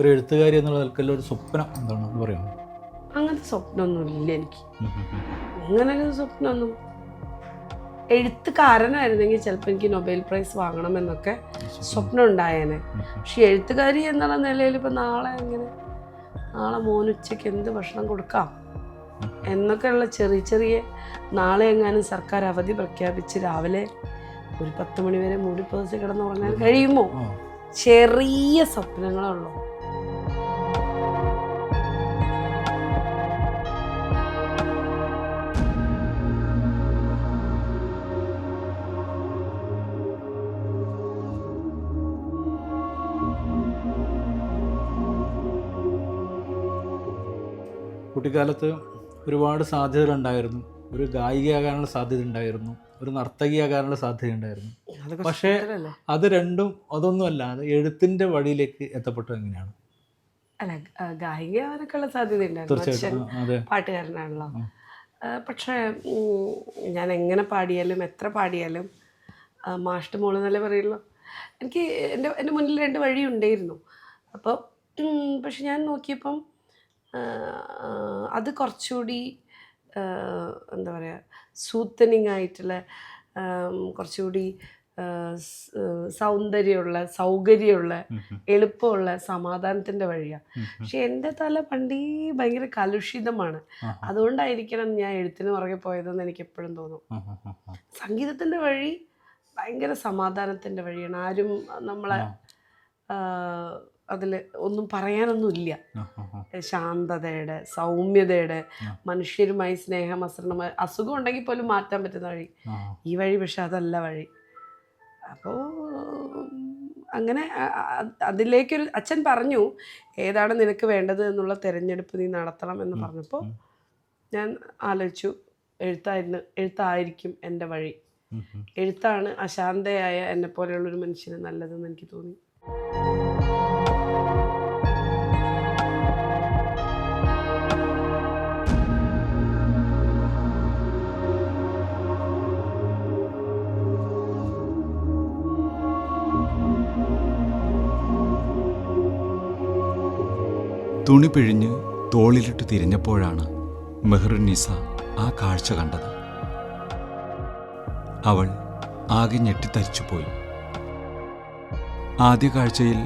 ഒരു എഴുത്തുകാരി എന്നുള്ള നിലക്കുള്ള ഒരു സ്വപ്നം എന്താണ് എന്ന് പറയുന്നത് അങ്ങനത്തെ സ്വപ്നമൊന്നും ഇല്ല എനിക്ക് അങ്ങനെ ഒരു സ്വപ്നമൊന്നും. എഴുത്തുകാരനായിരുന്നെങ്കിൽ ചിലപ്പോൾ എനിക്ക് നൊബേൽ പ്രൈസ് വാങ്ങണമെന്നൊക്കെ സ്വപ്നം ഉണ്ടായേനെ. പക്ഷെ എഴുത്തുകാരി എന്നുള്ള നിലയിൽ ഇപ്പം നാളെ എങ്ങനെ? നാളെ മോനുച്ചയ്ക്ക് എന്ത് ഭക്ഷണം കൊടുക്കാം? എന്നൊക്കെയുള്ള ചെറിയ ചെറിയ നാളെ എങ്ങാനും സർക്കാർ അവധി പ്രഖ്യാപിച്ച് രാവിലെ ഒരു പത്ത് മണിവരെ മൂടി പുതച്ച് കിടന്നുറങ്ങാൻ കഴിയുമോ? ചെറിയ സ്വപ്നങ്ങളേ കുട്ടിക്കാലത്ത് ഒരുപാട് സാധ്യതകളുണ്ടായിരുന്നു. ഒരു ഗായികയാകാനുള്ള സാധ്യത ഉണ്ടായിരുന്നു ഒരു നർത്തകിയാകാനുള്ള സാധ്യത ഉണ്ടായിരുന്നു പക്ഷേ അത് രണ്ടും അതൊന്നും അത് എഴുത്തിന്റെ വഴിയിലേക്ക് എത്തപ്പെട്ടത് എങ്ങനെയാണ്? അല്ല ഗ- ഗായിക സാധ്യത ഉണ്ടായിരുന്നു പാട്ടുകാരനാണല്ലോ. പക്ഷേ ഞാൻ എങ്ങനെ പാടിയാലും എത്ര പാടിയാലും മാഷ്ട് മോൾ എന്നല്ലേ പറയുള്ളൂ. എനിക്ക് എന്റെ എന്റെ മുന്നിൽ രണ്ട് വഴി ഉണ്ടായിരുന്നു അപ്പോൾ പക്ഷെ ഞാൻ നോക്കിയപ്പം അത് കുറച്ചുകൂടി എന്താ പറയുക സൂത്തനിങ് ആയിട്ടുള്ള കുറച്ചുകൂടി സൗന്ദര്യമുള്ള സൗകര്യമുള്ള എളുപ്പമുള്ള സമാധാനത്തിന്റെ വഴിയാണ്. പക്ഷെ എന്റെ തല പണ്ടേ ഭയങ്കര കലുഷിതമാണ്. അതുകൊണ്ടായിരിക്കണം ഞാൻ എഴുത്തിന് പുറകെ പോയതെന്ന് എനിക്ക് എപ്പോഴും തോന്നും. സംഗീതത്തിന്റെ വഴി ഭയങ്കര സമാധാനത്തിന്റെ വഴിയാണ്. ആരും നമ്മളെ അതിൽ ഒന്നും പറയാനൊന്നുമില്ല. ശാന്തതയുടെ സൗമ്യതയുടെ മനുഷ്യരുമായി സ്നേഹം അസരണമായി അസുഖം ഉണ്ടെങ്കിൽ പോലും മാറ്റാൻ പറ്റുന്ന വഴി. ഈ വഴി പക്ഷെ അതല്ല വഴി. അപ്പോൾ അങ്ങനെ അതിലേക്കൊരു അച്ഛൻ പറഞ്ഞു ഏതാണ് നിനക്ക് വേണ്ടത് എന്നുള്ള തിരഞ്ഞെടുപ്പ് നീ നടത്തണം എന്ന് പറഞ്ഞപ്പോൾ ഞാൻ ആലോചിച്ചു എഴുത്തായിരുന്നു എഴുത്തായിരിക്കും എന്റെ വഴി. എഴുത്താണ് അശാന്തയായ എന്നെ പോലെയുള്ളൊരു മനുഷ്യന് നല്ലതെന്ന് എനിക്ക് തോന്നി. തുണി പിഴിഞ്ഞ് തോളിലിട്ട് തിരിഞ്ഞപ്പോഴാണ് മെഹ്റുന്നിസ ആ കാഴ്ച കണ്ടത്. അവൾ ആകെ ഞെട്ടിത്തരിച്ചുപോയി. ആദ്യ കാഴ്ചയിൽ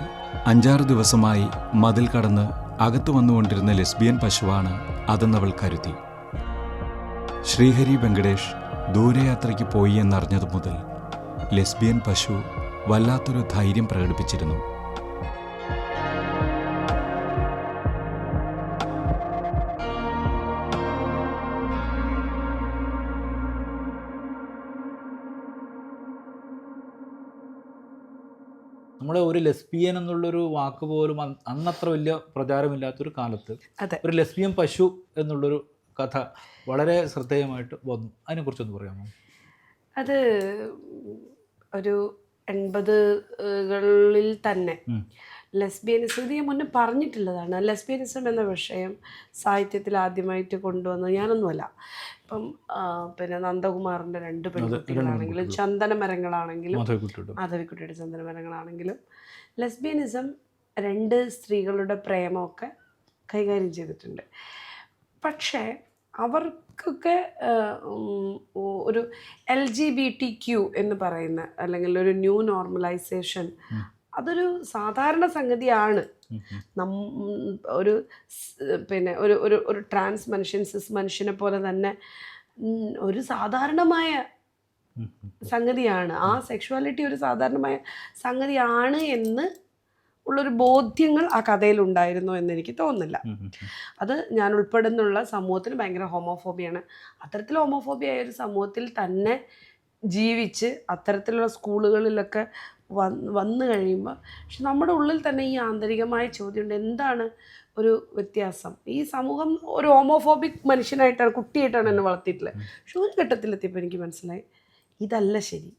അഞ്ചാറ് ദിവസമായി മതിൽ കടന്ന് അകത്തു വന്നുകൊണ്ടിരുന്ന ലെസ്ബിയൻ പശുവാണ് അതെന്നവൾ കരുതി. ശ്രീഹരി വെങ്കടേഷ് ദൂരയാത്രയ്ക്ക് പോയി എന്നറിഞ്ഞതു മുതൽ ലെസ്ബിയൻ പശു വല്ലാത്തൊരു ധൈര്യം പ്രകടിപ്പിച്ചിരുന്നു. നമ്മുടെ ഒരു ലെസ്ബിയൻ എന്നുള്ളൊരു വാക്ക് പോലും അന്നത്ര വലിയ പ്രചാരമില്ലാത്തൊരു കാലത്ത് ഒരു ലെസ്ബിയൻ പശു എന്നുള്ളൊരു കഥ വളരെ ശ്രദ്ധേയമായിട്ട് വന്നു. അതിനെക്കുറിച്ചൊന്ന് പറയാമോ? അത് ഒരു എൺപതുകളിൽ തന്നെ. ലെസ്ബിയനിസം ഇത് ഞാൻ മുന്നേ പറഞ്ഞിട്ടുള്ളതാണ്. ലെസ്ബിയനിസം എന്ന വിഷയം സാഹിത്യത്തിൽ ആദ്യമായിട്ട് കൊണ്ടുവന്നത് ഞാനൊന്നുമല്ല. ഇപ്പം പിന്നെ നന്ദകുമാറിന്റെ രണ്ട് പെൺകുട്ടികളാണെങ്കിലും ചന്ദന മരങ്ങളാണെങ്കിലും മാധവിക്കുട്ടിയുടെ. ചന്ദന മരങ്ങളാണെങ്കിലും ലെസ്ബിയനിസം രണ്ട് സ്ത്രീകളുടെ പ്രേമമൊക്കെ കൈകാര്യം ചെയ്തിട്ടുണ്ട്. പക്ഷേ അവർക്കൊക്കെ ഒരു L G B T Q എന്ന് പറയുന്ന അല്ലെങ്കിൽ ഒരു ന്യൂ നോർമലൈസേഷൻ. അതൊരു സാധാരണ സംഗതിയാണ്. നം ഒരു പിന്നെ ഒരു ഒരു ഒരു ട്രാൻസ് മനുഷ്യൻ സിസ് മനുഷ്യനെ പോലെ തന്നെ ഒരു സാധാരണമായ. സംഗതിയാണ് ആ സെക്ഷുവാലിറ്റി ഒരു സാധാരണമായ സംഗതിയാണ് എന്ന് ഉള്ളൊരു ബോധ്യങ്ങൾ ആ കഥയിൽ ഉണ്ടായിരുന്നു എന്ന് എനിക്ക് തോന്നുന്നില്ല. അത് ഞാൻ ഉൾപ്പെടുന്നുള്ള സമൂഹത്തിന് ഭയങ്കര ഹോമോഫോബിയാണ് അത്തരത്തിൽ ഹോമോഫോബിയായ ഒരു സമൂഹത്തിൽ തന്നെ ജീവിച്ച് അത്തരത്തിലുള്ള സ്കൂളുകളിലൊക്കെ വന്ന് വന്നു കഴിയുമ്പോൾ പക്ഷെ നമ്മുടെ ഉള്ളിൽ തന്നെ ഈ ആന്തരികമായ ചോദ്യമുണ്ട്. എന്താണ് ഒരു വ്യത്യാസം? ഈ സമൂഹം ഒരു ഹോമോഫോബിക് മനുഷ്യനായിട്ടാണ് കുട്ടിയായിട്ടാണ് എന്നെ വളർത്തിയിട്ടുള്ളത്. പക്ഷെ ഒരു ഘട്ടത്തിലെത്തിയപ്പോൾ എനിക്ക് മനസ്സിലായി ഇതല്ല ശരി.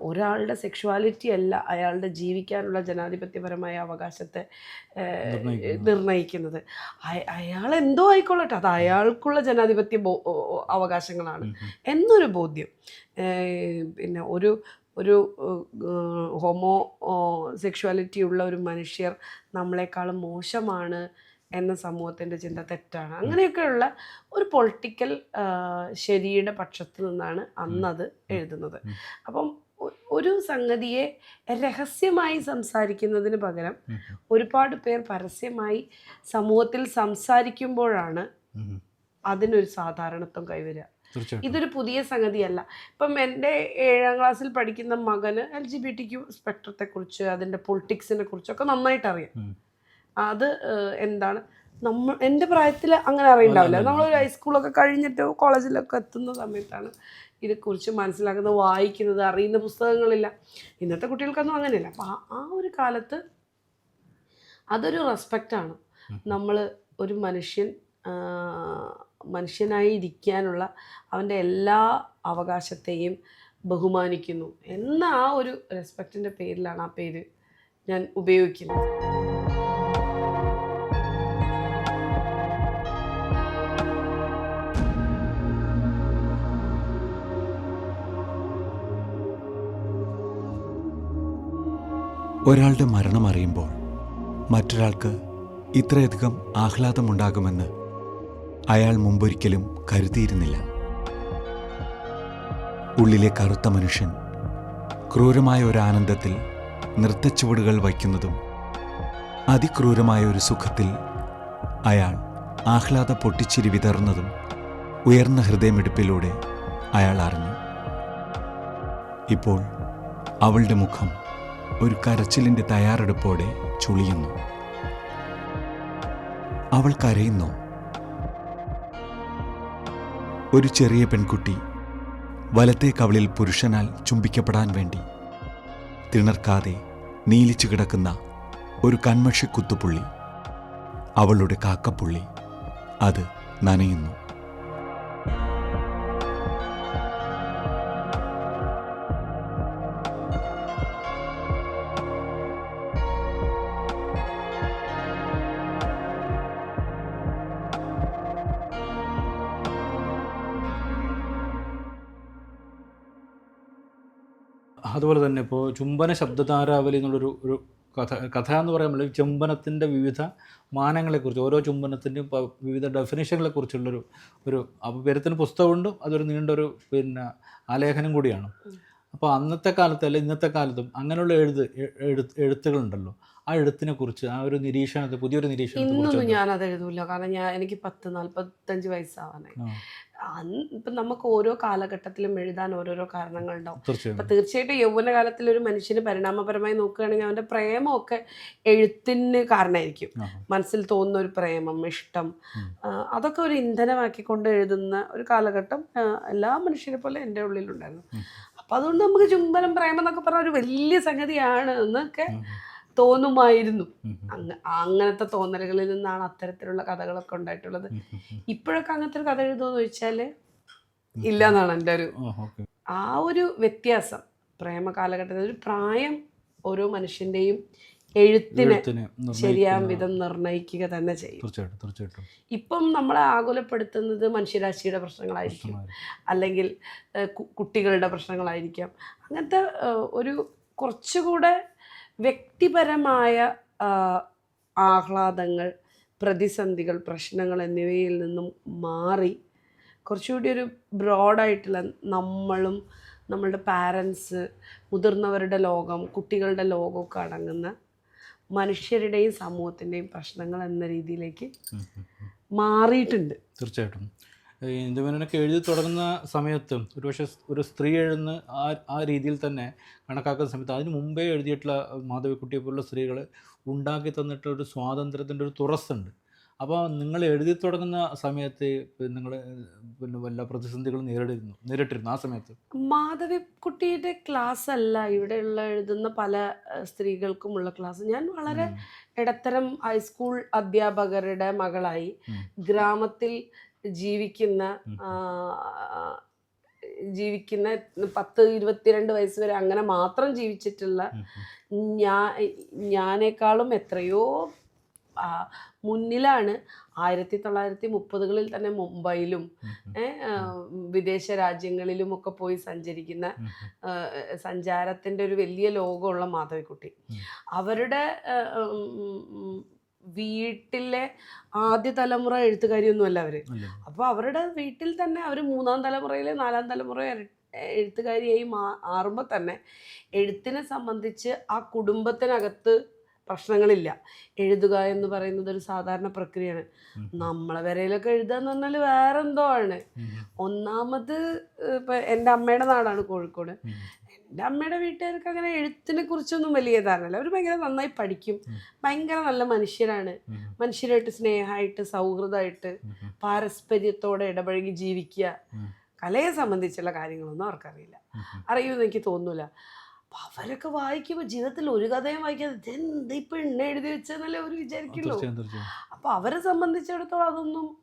ഒരാളുടെ സെക്ഷുവാലിറ്റി അല്ല അയാളുടെ ജീവിക്കാനുള്ള ജനാധിപത്യപരമായ അവകാശത്തെ നിർണയിക്കുന്നത്. അയാൾ എന്തോ ആയിക്കൊള്ളട്ടെ. അത് അയാൾക്കുള്ള ജനാധിപത്യ അവകാശങ്ങളാണ്. എന്നൊരു ബോധ്യം. പിന്നെ ഒരു ഒരു ഹോമോ സെക്ഷുവാലിറ്റി ഉള്ള ഒരു മനുഷ്യർ നമ്മളെക്കാളും മോശമാണ് എന്ന സമൂഹത്തിന്റെ ചിന്ത തെറ്റാണ്. അങ്ങനെയൊക്കെയുള്ള ഒരു പൊളിറ്റിക്കൽ ശരിയുടെ പക്ഷത്ത് നിന്നാണ് അന്നത് എഴുതുന്നത്. അപ്പം ഒരു സംഗതിയെ രഹസ്യമായി സംസാരിക്കുന്നതിന് പകരം ഒരുപാട് പേർ പരസ്യമായി സമൂഹത്തിൽ സംസാരിക്കുമ്പോഴാണ്. അതിനൊരു സാധാരണത്വം കൈവരിക. ഇതൊരു പുതിയ സംഗതിയല്ല. ഇപ്പം എന്റെ ഏഴാം ക്ലാസ്സിൽ പഠിക്കുന്ന മകന് L G B T Q സ്പെക്ട്രത്തെക്കുറിച്ച് അതിന്റെ പൊളിറ്റിക്സിനെ കുറിച്ചൊക്കെ നന്നായിട്ട് അറിയാം. അത് എന്താണ്? നമ്മൾ എന്റെ പ്രായത്തിൽ അങ്ങനെ അറിയണ്ടാവില്ല. നമ്മളൊരു ഹൈസ്കൂളൊക്കെ കഴിഞ്ഞിട്ട് കോളേജിലൊക്കെ എത്തുന്ന സമയത്താണ് ഇതേക്കുറിച്ച് മനസ്സിലാക്കുന്നത് വായിക്കുന്നത് അറിയുന്ന പുസ്തകങ്ങളില്ല. ഇന്നത്തെ കുട്ടികൾക്കൊന്നും അങ്ങനെയല്ല. അപ്പം ആ ഒരു കാലത്ത് അതൊരു റെസ്പെക്റ്റാണ്. നമ്മൾ ഒരു മനുഷ്യൻ മനുഷ്യനായി ഇരിക്കാനുള്ള അവന്റെ എല്ലാ അവകാശത്തെയും ബഹുമാനിക്കുന്നു. എന്ന ആ ഒരു റെസ്പെക്റ്റിന്റെ പേരിലാണ് ആ പേര് ഞാൻ ഉപയോഗിക്കുന്നത്. ഒരാളുടെ മരണം അറിയുമ്പോൾ മറ്റൊരാൾക്ക് ഇത്രയധികം ആഹ്ലാദമുണ്ടാകുമെന്ന് അയാൾ മുമ്പൊരിക്കലും കരുതിയിരുന്നില്ല. ഉള്ളിലെ കറുത്ത മനുഷ്യൻ ക്രൂരമായ ഒരു ആനന്ദത്തിൽ നൃത്തച്ചുവടുകൾ വയ്ക്കുന്നതും അതിക്രൂരമായ ഒരു സുഖത്തിൽ അയാൾ ആഹ്ലാദ പൊട്ടിച്ചിരി വിതർന്നതും ഉയർന്ന ഹൃദയമെടുപ്പിലൂടെ അയാൾ അറിഞ്ഞു. ഇപ്പോൾ അവളുടെ മുഖം ഒരു കരച്ചിലിന്റെ തയ്യാറെടുപ്പോടെ ചുളിയുന്നു. അവൾ കരയുന്നു. ഒരു ചെറിയ പെൺകുട്ടി വലത്തെ കവളിൽ പുരുഷനാൽ ചുംബിക്കപ്പെടാൻ വേണ്ടി തിണർക്കാതെ നീലിച്ചു കിടക്കുന്ന ഒരു കൺമഷി കുത്തുപുള്ളി അവളുടെ കാക്കപ്പുള്ളി അത് നനയുന്നു. അതുപോലെ തന്നെ ഇപ്പോൾ ചുംബന ശബ്ദധാരാവലി എന്നുള്ളൊരു ഒരു കഥ കഥ എന്ന് പറയുമ്പോൾ ചുംബനത്തിന്റെ വിവിധ മാനങ്ങളെക്കുറിച്ച് ഓരോ ചുംബനത്തിന്റെയും വിവിധ ഡെഫിനേഷനുകളെക്കുറിച്ചുള്ളൊരു ഒരു അപ്പോൾ പേരത്തിന് പുസ്തകമുണ്ട്. അതൊരു നീണ്ടൊരു പിന്നെ ആലേഖനം കൂടിയാണ്. അപ്പോൾ അന്നത്തെ കാലത്ത് അല്ലെ ഇന്നത്തെ കാലത്തും അങ്ങനെയുള്ള എഴുത്ത് എഴുത്തുകളുണ്ടല്ലോ. ആ എഴുത്തിനെ കുറിച്ച് ആ ഒരു നിരീക്ഷണത്തെ പുതിയൊരു നിരീക്ഷണത്തെ ഇന്നൊന്നും ഞാൻ ഞാനത് എഴുതൂല. കാരണം ഞാൻ എനിക്ക് പത്ത് നാൽപ്പത്തഞ്ച് വയസ്സാവാനായി. ഇപ്പം നമുക്ക് ഓരോ കാലഘട്ടത്തിലും എഴുതാൻ ഓരോരോ കാരണങ്ങളുണ്ടാവും അപ്പം തീർച്ചയായും. തീർച്ചയായിട്ടും യൗവനകാലത്തിൽ ഒരു മനുഷ്യന് പരിണാമപരമായി നോക്കുകയാണെങ്കിൽ അവന്റെ പ്രേമമൊക്കെ എഴുത്തിന് കാരണമായിരിക്കും മനസ്സിൽ തോന്നുന്ന ഒരു പ്രേമം ഇഷ്ടം അതൊക്കെ ഒരു ഇന്ധനമാക്കിക്കൊണ്ട് എഴുതുന്ന ഒരു കാലഘട്ടം എല്ലാ മനുഷ്യരെ പോലെ എന്റെ ഉള്ളിലുണ്ടായിരുന്നു. അപ്പം അതുകൊണ്ട് നമുക്ക് ചുംബനം പ്രേമം എന്നൊക്കെ പറഞ്ഞ ഒരു വലിയ സംഗതിയാണ് എന്നൊക്കെ തോന്നുമായിരുന്നു. അങ്ങനത്തെ തോന്നലുകളിൽ നിന്നാണ് അത്തരത്തിലുള്ള കഥകളൊക്കെ ഉണ്ടായിട്ടുള്ളത്. ഇപ്പോഴൊക്കെ അങ്ങനത്തെ ഒരു കഥ എഴുതുമെന്ന് ചോദിച്ചാൽ ഇല്ല എന്നാണ് എന്റെ ഒരു ആ, ഒരു വ്യത്യാസം. പ്രേമ കാലഘട്ടത്തിൽ ഒരു പ്രായം ഓരോ മനുഷ്യന്റെയും എഴുത്തിനെ എഴുത്തിനെ ശരിയാം വിധം നിർണയിക്കുക തന്നെ ചെയ്യും. തീർച്ചയായിട്ടും തീർച്ചയായിട്ടും. ഇപ്പം നമ്മളെ ആകുലപ്പെടുത്തുന്നത് മനുഷ്യരാശിയുടെ പ്രശ്നങ്ങളായിരിക്കും. അല്ലെങ്കിൽ കുട്ടികളുടെ പ്രശ്നങ്ങളായിരിക്കാം. അങ്ങനത്തെ ഒരു കുറച്ചുകൂടെ വ്യക്തിപരമായ ആഹ്, ആഹ്ലാദങ്ങൾ പ്രതിസന്ധികൾ പ്രശ്നങ്ങൾ എന്നിവയിൽ നിന്നും മാറി കുറച്ചുകൂടി ഒരു ബ്രോഡായിട്ടുള്ള നമ്മളും നമ്മളുടെ പാരൻസ് മുതിർന്നവരുടെ ലോകം കുട്ടികളുടെ ലോകമൊക്കെ അടങ്ങുന്ന മനുഷ്യരുടെയും സമൂഹത്തിന്റെയും പ്രശ്നങ്ങൾ എന്ന രീതിയിലേക്ക്. മാറിയിട്ടുണ്ട് തീർച്ചയായിട്ടും ഈ ഇന്ദുമേനൊക്കെ എഴുതി തുടങ്ങുന്ന സമയത്തും ഒരുപക്ഷെ ഒരു സ്ത്രീ എഴുതുന്ന ആ ആ രീതിയിൽ തന്നെ കണക്കാക്കുന്ന സമയത്ത് അതിന് മുമ്പേ എഴുതിയിട്ടുള്ള മാധവിക്കുട്ടിയെ പോലുള്ള സ്ത്രീകൾ ഉണ്ടാക്കി തന്നിട്ടുള്ള ഒരു സ്വാതന്ത്ര്യത്തിന്റെ ഒരു തുറസ്സുണ്ട്. അപ്പോൾ നിങ്ങൾ എഴുതി തുടങ്ങുന്ന സമയത്ത് നിങ്ങൾ പിന്നെ വല്ല പ്രതിസന്ധികളും നേരിട്ടിരുന്നു നേരിട്ടിരുന്നു ആ സമയത്ത്? മാധവിക്കുട്ടിയുടെ ക്ലാസ് അല്ല ഇവിടെയുള്ള എഴുതുന്ന പല സ്ത്രീകൾക്കുമുള്ള ക്ലാസ്. ഞാൻ വളരെ ഇടത്തരം ഹൈസ്കൂൾ അധ്യാപകരുടെ മകളായി ഗ്രാമത്തിൽ ജീവിക്കുന്ന ജീവിക്കുന്ന പത്ത് ഇരുപത്തിരണ്ട് വയസ്സ് വരെ അങ്ങനെ മാത്രം ജീവിച്ചിട്ടുള്ള. ഞാൻ ഞാനേക്കാളും എത്രയോ മുന്നിലാണ് ആയിരത്തി തൊള്ളായിരത്തി മുപ്പതുകളിൽ തന്നെ മുംബൈയിലും വിദേശ രാജ്യങ്ങളിലും ഒക്കെ പോയി സഞ്ചരിക്കുന്ന സഞ്ചാരത്തിന്റെ ഒരു വലിയ ലോകമുള്ള മാധവിക്കുട്ടി. അവരുടെ വീട്ടിലെ ആദ്യ തലമുറ എഴുത്തുകാരിയൊന്നുമല്ല അവർ അവർ അപ്പോൾ അവരുടെ വീട്ടിൽ തന്നെ അവർ മൂന്നാം തലമുറയിലെ നാലാം തലമുറ എഴുത്തുകാരിയായി മാ മാറുമ്പോൾ തന്നെ എഴുത്തിനെ സംബന്ധിച്ച് ആ കുടുംബത്തിനകത്ത് പ്രശ്നങ്ങളില്ല. എഴുതുക എന്ന് പറയുന്നത് ഒരു സാധാരണ പ്രക്രിയയാണ്. നമ്മളെ വരയിലൊക്കെ എഴുതുക എന്ന് പറഞ്ഞാൽ വേറെന്തോ ആണ്. ഒന്നാമത് ഇപ്പം എന്റെ അമ്മയുടെ നാടാണ് കോഴിക്കോട്. എന്റെ അമ്മയുടെ വീട്ടുകാർക്ക് അങ്ങനെ എഴുത്തിനെ കുറിച്ചൊന്നും വലിയ ധാരണയില്ല അവർ ഭയങ്കര നന്നായി പഠിക്കും. ഭയങ്കര നല്ല മനുഷ്യരാണ്. മനുഷ്യരായിട്ട് സ്നേഹമായിട്ട് സൗഹൃദമായിട്ട് പാരസ്പര്യത്തോടെ ഇടപഴകി ജീവിക്കുക. കലയെ സംബന്ധിച്ചുള്ള കാര്യങ്ങളൊന്നും അവർക്കറിയില്ല. അറിയുമെന്ന് എനിക്ക് തോന്നൂല. അപ്പം അവരൊക്കെ വായിക്കുമ്പോൾ ജീവിതത്തിൽ ഒരു കഥയും വായിക്കാതെ ഇതെന്ത് ഇപ്പം എണ്ണ എഴുതി വെച്ചെന്നല്ലേ അവർ വിചാരിക്കുള്ളൂ. അപ്പം തീർച്ചയായും. അവരെ സംബന്ധിച്ചിടത്തോളം അതൊന്നും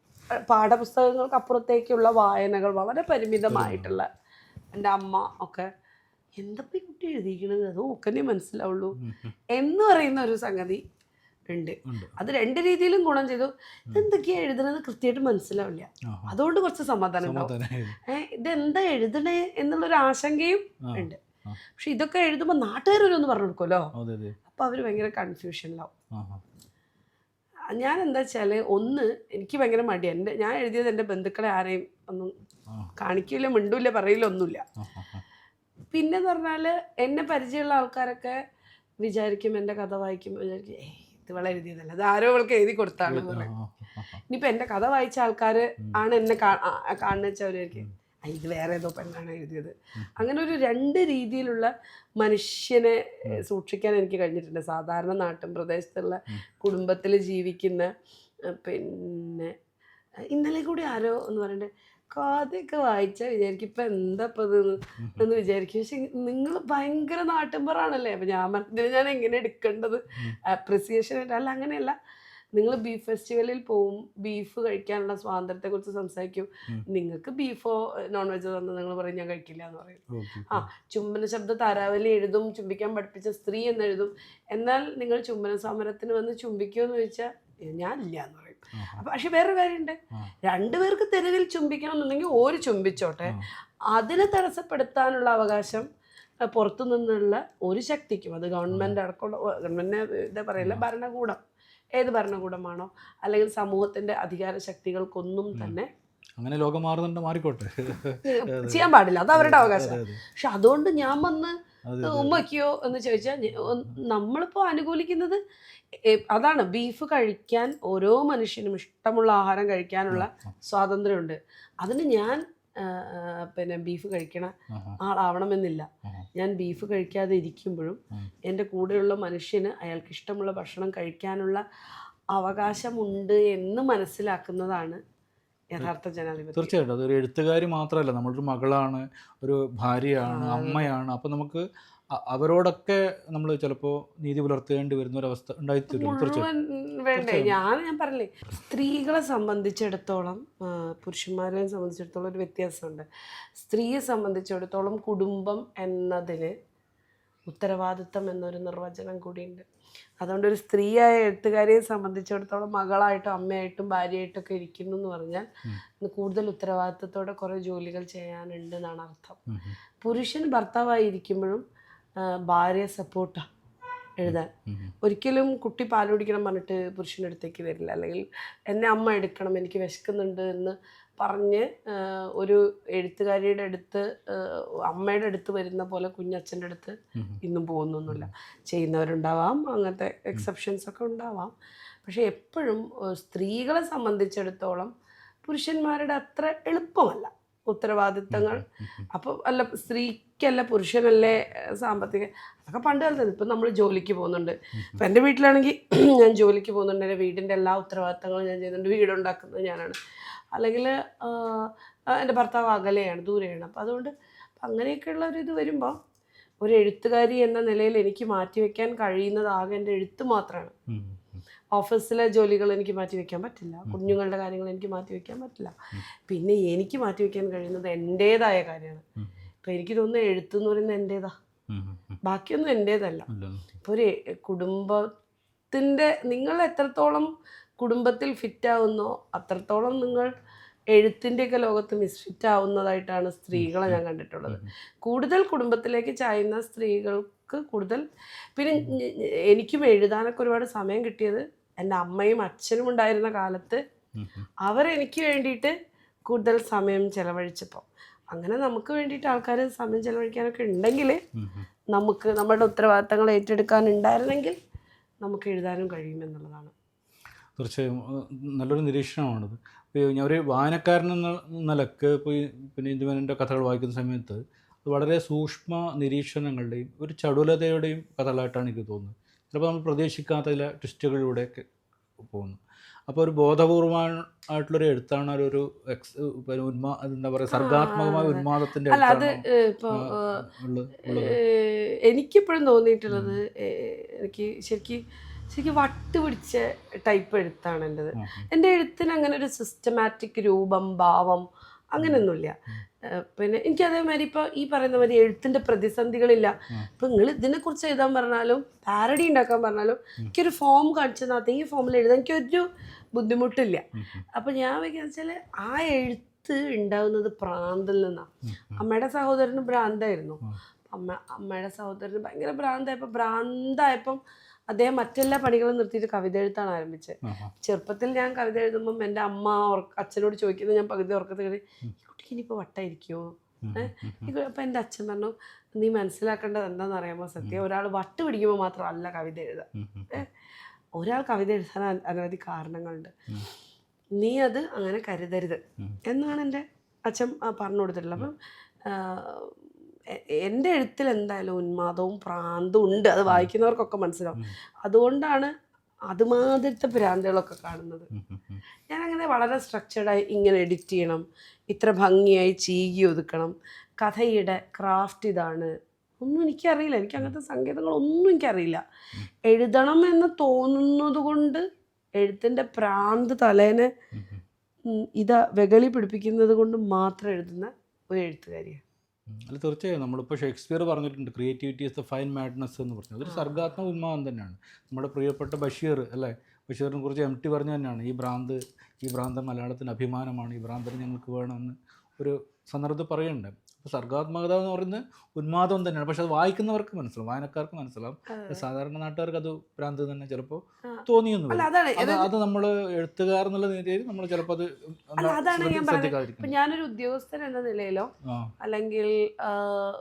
പാഠപുസ്തകങ്ങൾക്ക് അപ്പുറത്തേക്കുള്ള വായനകൾ വളരെ പരിമിതമായിട്ടുള്ള എന്റെ അമ്മ ഒക്കെ എന്തപ്പോ ഈ കുട്ടി എഴുതിയിരിക്കണത്? അത് ഒക്കെ മനസ്സിലാവുള്ളൂ. എന്ന് പറയുന്ന ഒരു സംഗതി ഉണ്ട്. അത് രണ്ട് രീതിയിലും ഗുണം ചെയ്തു. ഇതെന്തൊക്കെയാ എഴുതണത് കൃത്യമായിട്ട് മനസ്സിലാവില്ല. അതുകൊണ്ട് കുറച്ച് സമാധാനം. ഏഹ് ഇതെന്താ എഴുതണേ എന്നുള്ളൊരു ആശങ്കയും ഉണ്ട്. പക്ഷെ ഇതൊക്കെ എഴുതുമ്പോൾ നാട്ടുകാരൊന്ന് പറഞ്ഞു കൊടുക്കുമല്ലോ അപ്പൊ അവർ ഭയങ്കര കൺഫ്യൂഷനിലാവും. ഞാൻ എന്താ വെച്ചാൽ ഒന്ന് എനിക്ക് ഭയങ്കര മടിയാണ് എന്റെ ഞാൻ എഴുതിയത് എന്റെ ബന്ധുക്കളെ ആരെയും ഒന്നും കാണിക്കില്ല മിണ്ടൂല്ല പറയില്ല ഒന്നുമില്ല. പിന്നെ പറഞ്ഞാൽ എന്നെ പരിചയമുള്ള ആൾക്കാരൊക്കെ വിചാരിക്കും എന്റെ കഥ വായിക്കുമ്പോൾ വിചാരിക്കും ഏയ് ഇത് വളരെ എഴുതിയതല്ല അത് ആരോ അവൾക്ക് എഴുതി കൊടുത്താണ്. ഇനിയിപ്പോൾ എന്റെ കഥ വായിച്ച ആൾക്കാർ ആണ് എന്നെ കാണുന്ന "ആ, ഇത് വേറെ ഏതോ പെണ്ണാണ് എഴുതിയത്. അങ്ങനെ ഒരു രണ്ട് രീതിയിലുള്ള മനുഷ്യനെ സൂക്ഷിക്കാൻ എനിക്ക് കഴിഞ്ഞിട്ടുണ്ട്. സാധാരണ നാട്ടിൻ പ്രദേശത്തുള്ള കുടുംബത്തിൽ ജീവിക്കുന്ന പിന്നെ ഇന്നലെ കൂടി ആരോ എന്ന് പറയണ്ടേ കഥയൊക്കെ വായിച്ചാൽ വിചാരിക്കും. ഇപ്പം എന്താ ഇപ്പം ഇത് എന്ന് വിചാരിക്കും. പക്ഷെ നിങ്ങൾ ഭയങ്കര നാട്ടിൻപുറാണല്ലേ അപ്പം ഞാൻ പറഞ്ഞു, ഞാൻ എങ്ങനെ എടുക്കേണ്ടത്? അപ്രിസിയേഷൻ അല്ല അങ്ങനെയല്ല. നിങ്ങൾ ബീഫ് ഫെസ്റ്റിവലിൽ പോവും ബീഫ് കഴിക്കാനുള്ള സ്വാതന്ത്ര്യത്തെക്കുറിച്ച് സംസാരിക്കും. നിങ്ങൾക്ക് ബീഫോ നോൺ വെജ് തന്നെ നിങ്ങൾ പറയും ഞാൻ കഴിക്കില്ല എന്ന് പറയും ആ ചുംബന ശബ്ദ താരാവലി എഴുതും ചുംബിക്കാൻ പഠിപ്പിച്ച സ്ത്രീ എന്നെഴുതും എന്നാൽ നിങ്ങൾ ചുംബന സമരത്തിന് വന്ന് ചുംബിക്കുമോ എന്ന് ചോദിച്ചാൽ ഞാൻ ഇല്ല എന്ന് പറയും. പക്ഷെ വേറൊരു കാര്യമുണ്ട്. രണ്ടുപേർക്ക് തെരുവിൽ ചുംബിക്കണം എന്നുണ്ടെങ്കിൽ ഓര് ചുംബിച്ചോട്ടെ അതിനെ തടസ്സപ്പെടുത്താനുള്ള അവകാശം പുറത്തു നിന്നുള്ള ഒരു ശക്തിക്കും. അത് ഗവൺമെന്റ് അടക്കമുള്ള ഗവൺമെന്റ് ഇതാ പറയില്ല ഭരണകൂടം. ഏത് ഭരണകൂടമാണോ? അല്ലെങ്കിൽ സമൂഹത്തിന്റെ അധികാര ശക്തികൾക്കൊന്നും തന്നെ അങ്ങനെ ലോകം മാറുന്നുണ്ട് മാറിക്കോട്ടെ. ചെയ്യാൻ പാടില്ല. അത് അവരുടെ അവകാശം. പക്ഷെ അതുകൊണ്ട് ഞാൻ വന്ന്. ഉമ്മയ്ക്കോ എന്ന് ചോദിച്ചാൽ നമ്മളിപ്പോൾ അനുകൂലിക്കുന്നത് അതാണ് ബീഫ് കഴിക്കാൻ ഓരോ മനുഷ്യനും ഇഷ്ടമുള്ള ആഹാരം കഴിക്കാനുള്ള സ്വാതന്ത്ര്യമുണ്ട്. അതിന് ഞാൻ പിന്നെ ബീഫ് കഴിക്കണ. ആളാവണമെന്നില്ല. ഞാൻ ബീഫ് കഴിക്കാതെ ഇരിക്കുമ്പോഴും എന്റെ കൂടെയുള്ള മനുഷ്യന് അയാൾക്ക് ഇഷ്ടമുള്ള ഭക്ഷണം കഴിക്കാനുള്ള അവകാശമുണ്ട് എന്ന് മനസ്സിലാക്കുന്നതാണ് യഥാർത്ഥ ജനാധിപത്യം. തീർച്ചയായിട്ടും. അതൊരു എഴുത്തുകാരി മാത്രമല്ല. നമ്മളൊരു മകളാണ് ഒരു ഭാര്യയാണ് അമ്മയാണ്. അപ്പം നമുക്ക് അവരോടൊക്കെ നമ്മൾ ചിലപ്പോൾ നീതി പുലർത്തേണ്ടി വരുന്ന ഒരു അവസ്ഥ ഉണ്ടായിത്തീരും. വേണ്ടേ? ഞാൻ ഞാൻ പറഞ്ഞില്ലേ സ്ത്രീകളെ സംബന്ധിച്ചിടത്തോളം പുരുഷന്മാരെ സംബന്ധിച്ചിടത്തോളം ഒരു വ്യത്യാസമുണ്ട്. സ്ത്രീയെ സംബന്ധിച്ചിടത്തോളം കുടുംബം എന്നതിന് ഉത്തരവാദിത്തം എന്നൊരു നിർവചനം കൂടിയുണ്ട്. അതുകൊണ്ട് ഒരു സ്ത്രീയായ എഴുത്തുകാരിയെ സംബന്ധിച്ചിടത്തോളം മകളായിട്ടും അമ്മയായിട്ടും ഭാര്യയായിട്ടും ഒക്കെ ഇരിക്കുന്നു എന്ന് പറഞ്ഞാൽ ഇന്ന് കൂടുതൽ ഉത്തരവാദിത്തത്തോടെ കുറേ ജോലികൾ ചെയ്യാനുണ്ട് എന്നാണ് അർത്ഥം പുരുഷൻ ഭർത്താവായി ഇരിക്കുമ്പോഴും ഭാര്യ സപ്പോർട്ടാണ് എഴുതാൻ. ഒരിക്കലും കുട്ടി പാലുടിക്കണം പറഞ്ഞിട്ട് പുരുഷന്റെ അടുത്തേക്ക് വരില്ല. അല്ലെങ്കിൽ എന്നെ അമ്മ എടുക്കണം എനിക്ക് വിശക്കുന്നുണ്ട് എന്ന് പറഞ്ഞ് ഒരു എഴുത്തുകാരിയുടെ അടുത്ത് അമ്മയുടെ അടുത്ത് വരുന്ന പോലെ കുഞ്ഞച്ഛന്റെ അടുത്ത്. ഇന്നും പോകുന്നൊന്നുമില്ല. ചെയ്യുന്നവരുണ്ടാവാം അങ്ങനത്തെ എക്സെപ്ഷൻസ് ഒക്കെ ഉണ്ടാവാം. പക്ഷേ എപ്പോഴും സ്ത്രീകളെ സംബന്ധിച്ചിടത്തോളം പുരുഷന്മാരുടെ അത്ര എളുപ്പമല്ല ഉത്തരവാദിത്തങ്ങൾ. അപ്പോൾ അല്ല സ്ത്രീക്കല്ല പുരുഷനല്ലേ സാമ്പത്തിക അതൊക്കെ പണ്ട് കാലത്ത് ഇപ്പം നമ്മൾ ജോലിക്ക് പോകുന്നുണ്ട്. ഇപ്പം എന്റെ വീട്ടിലാണെങ്കിൽ ഞാൻ ജോലിക്ക് പോകുന്നുണ്ട് എന്റെ വീടിന്റെ എല്ലാ ഉത്തരവാദിത്തങ്ങളും ഞാൻ ചെയ്യുന്നുണ്ട് വീടുണ്ടാക്കുന്നത് ഞാനാണ്. അല്ലെങ്കിൽ എന്റെ ഭർത്താവ് അകലെയാണ് ദൂരെയാണ്. അപ്പോൾ അതുകൊണ്ട് അപ്പം അങ്ങനെയൊക്കെയുള്ള ഒരു ഇത് വരുമ്പോൾ ഒരു എഴുത്തുകാരി എന്ന നിലയിൽ എനിക്ക് മാറ്റിവെക്കാൻ കഴിയുന്നത് ആകെ എന്റെ എഴുത്ത് മാത്രമാണ്. ഓഫീസിലെ ജോലികൾ എനിക്ക് മാറ്റി വെക്കാൻ പറ്റില്ല. കുഞ്ഞുങ്ങളുടെ കാര്യങ്ങൾ എനിക്ക് മാറ്റി വെക്കാൻ പറ്റില്ല. പിന്നെ എനിക്ക് മാറ്റി വെക്കാൻ കഴിയുന്നത് എന്റേതായ കാര്യമാണ്. ഇപ്പം എനിക്ക് തോന്നുന്നു എഴുത്ത് എന്ന് പറയുന്നത് എന്റേതാ. ബാക്കിയൊന്നും എന്റേതല്ല. ഇപ്പോൾ ഒരു കുടുംബത്തിന്റെ നിങ്ങൾ എത്രത്തോളം കുടുംബത്തിൽ ഫിറ്റാവുന്നോ അത്രത്തോളം നിങ്ങൾ എഴുത്തിന്റെയൊക്കെ ലോകത്ത് മിസ്ഫിറ്റ് ആവുന്നതായിട്ടാണ് സ്ത്രീകളെ ഞാൻ കണ്ടിട്ടുള്ളത്. കൂടുതൽ കുടുംബത്തിലേക്ക് ചായുന്ന സ്ത്രീകൾക്ക് കൂടുതൽ പിന്നെ എനിക്കും എഴുതാനൊക്കെ ഒരുപാട് സമയം കിട്ടിയത് എന്റെ അമ്മയും അച്ഛനും ഉണ്ടായിരുന്ന കാലത്ത് അവരെനിക്ക് വേണ്ടിയിട്ട് കൂടുതൽ സമയം ചെലവഴിച്ചപ്പോൾ അങ്ങനെ നമുക്ക് വേണ്ടിയിട്ട് ആൾക്കാർ സമയം ചെലവഴിക്കാനൊക്കെ ഉണ്ടെങ്കിൽ നമുക്ക് നമ്മുടെ ഉത്തരവാദിത്തങ്ങൾ ഏറ്റെടുക്കാൻ ഉണ്ടായിരുന്നെങ്കിൽ നമുക്ക് എഴുതാനും കഴിയുമെന്നുള്ളതാണ്. തീർച്ചയായും നല്ലൊരു നിരീക്ഷണമാണത്. ഞാൻ ഒരു വായനക്കാരൻ എന്ന നിലയ്ക്ക് ഇപ്പോൾ പിന്നെ ഇന്ദുമേനന്റെ കഥകൾ വായിക്കുന്ന സമയത്ത് അത് വളരെ സൂക്ഷ്മ നിരീക്ഷണങ്ങളുടെയും ഒരു ചടുലതയുടെയും കഥകളായിട്ടാണ് എനിക്ക് തോന്നുന്നത്. ചിലപ്പോൾ നമ്മൾ പ്രതീക്ഷിക്കാത്ത ചില ട്വിസ്റ്റുകളിലൂടെയൊക്കെ പോകുന്നു. അപ്പോൾ ഒരു ബോധപൂർവമായിട്ടുള്ളൊരു എഴുത്താണ് ഒരു എക്സ് ഉന്മാ എന്താ പറയുക സർഗാത്മകമായ. ഉന്മാദത്തിന്റെ അല്ല അത് ഇപ്പോൾ എനിക്കിപ്പോഴും തോന്നിയിട്ടുള്ളത് എനിക്ക് ശരിക്കും ശരിക്കും വട്ട് പിടിച്ച ടൈപ്പ് എഴുത്താണ് എന്റെത്. എന്റെ എഴുത്തിന് അങ്ങനെ ഒരു സിസ്റ്റമാറ്റിക് രൂപം ഭാവം അങ്ങനെയൊന്നുമില്ല. പിന്നെ എനിക്ക് അതേമാതിരി ഇപ്പോൾ ഈ പറയുന്ന മാതിരി എഴുത്തിന്റെ പ്രതിസന്ധികളില്ല. ഇപ്പം നിങ്ങൾ ഇതിനെക്കുറിച്ച് എഴുതാൻ പറഞ്ഞാലും പാരഡി ഉണ്ടാക്കാൻ പറഞ്ഞാലും എനിക്കൊരു ഫോം കാണിച്ചു തന്നാൽ അതേ ഫോമിൽ എഴുതാൻ എനിക്കൊരു ബുദ്ധിമുട്ടില്ല. അപ്പം ഞാൻ വെക്കാന്ന് വെച്ചാൽ ആ എഴുത്ത് ഉണ്ടാവുന്നത് പ്രാന്തിൽ നിന്നാണ്. അമ്മയുടെ സഹോദരന് ഭ്രാന്തായിരുന്നു. അമ്മ അമ്മയുടെ സഹോദരന് ഭയങ്കര ഭ്രാന്തായപ്പോൾ ഭ്രാന്തായപ്പം അദ്ദേഹം മറ്റെല്ലാ പണികളും നിർത്തിയിട്ട് കവിത എഴുത്താണ് ആരംഭിച്ചത്. ചെറുപ്പത്തിൽ ഞാൻ കവിത എഴുതുമ്പം എന്റെ അമ്മ അച്ഛനോട് ചോദിക്കുന്നത് ഞാൻ പകുതി ഉറക്കത്തിൽ ഈ കുട്ടിക്ക് ഇനിയിപ്പോൾ വട്ടായിരിക്കുമോ. അപ്പം എന്റെ അച്ഛൻ പറഞ്ഞു നീ മനസ്സിലാക്കേണ്ടത് എന്താണെന്ന് അറിയാമോ സത്യം? ഒരാൾ വട്ട് പിടിക്കുമ്പോൾ മാത്രമല്ല കവിത എഴുതുക ഒരാൾ കവിത എഴുതാൻ അന- അനവധി കാരണങ്ങളുണ്ട്. നീ അത് അങ്ങനെ കരുതരുത് എന്നാണ് എന്റെ അച്ഛൻ പറഞ്ഞു കൊടുത്തിട്ടുള്ളത്. അപ്പം എന്റെ എഴുത്തിൽ എന്തായാലും ഉന്മാദവും പ്രാന്തവും ഉണ്ട്. അത് വായിക്കുന്നവർക്കൊക്കെ മനസ്സിലാവും. അതുകൊണ്ടാണ് അതുമാതിരത്തെ ഭ്രാന്തികളൊക്കെ കാണുന്നത്. ഞാനങ്ങനെ വളരെ സ്ട്രക്ചേർഡായി ഇങ്ങനെ എഡിറ്റ് ചെയ്യണം. ഇത്ര ഭംഗിയായി ചീകി ഒതുക്കണം. കഥയുടെ ക്രാഫ്റ്റ് ഇതാണ്. ഒന്നും എനിക്കറിയില്ല. എനിക്ക് അങ്ങനത്തെ സംഗീതങ്ങളൊന്നും എനിക്കറിയില്ല. എഴുതണം എന്ന് തോന്നുന്നത് കൊണ്ട് എഴുത്തിന്റെ പ്രാന്ത് തലേനെ ഇതാ വെകളി പിടിപ്പിക്കുന്നത് കൊണ്ട് മാത്രം എഴുതുന്ന ഒരു എഴുത്തുകാരിയാണ്. അല്ല തീർച്ചയായും. നമ്മളിപ്പോൾ ഷേക്സ്പിയർ പറഞ്ഞിട്ടുണ്ട് creativity is the fine madness എന്ന് പറഞ്ഞു. അതൊരു സർഗാത്മ ഉന്മാദം തന്നെയാണ്. നമ്മുടെ പ്രിയപ്പെട്ട ബഷീർ അല്ലേ? ബഷീറിനെ കുറിച്ച് എം ടി പറഞ്ഞു തന്നെയാണ്. ഈ ഭ്രാന്ത് ഈ ഭ്രാന്ത മലയാളത്തിന് അഭിമാനമാണ്. ഈ ഭ്രാന്തന് ഞങ്ങൾക്ക് വേണമെന്ന് ഒരു സന്ദർഭത്തിൽ പറയുന്നുണ്ട്. അപ്പോൾ സർഗാത്മകത എന്ന് പറയുന്നത് ഉന്മാദം തന്നെയാണ്. പക്ഷെ അത് വായിക്കുന്നവർക്ക് മനസ്സിലാവും. വായനക്കാർക്ക് മനസ്സിലാവും. സാധാരണ നാട്ടുകാർക്ക് അത് ഭ്രാന്ത് തന്നെ ചിലപ്പോൾ. തോന്നിയെന്ന് അത് നമ്മൾ എഴുത്തുകാർ എന്നുള്ള നിലയിൽ നമ്മൾ ചിലപ്പോൾ അത് അതാണ് ഞാൻ പറഞ്ഞത്. ഞാനൊരു ഉദ്യോഗസ്ഥൻ എന്ന നിലയിലോ അല്ലെങ്കിൽ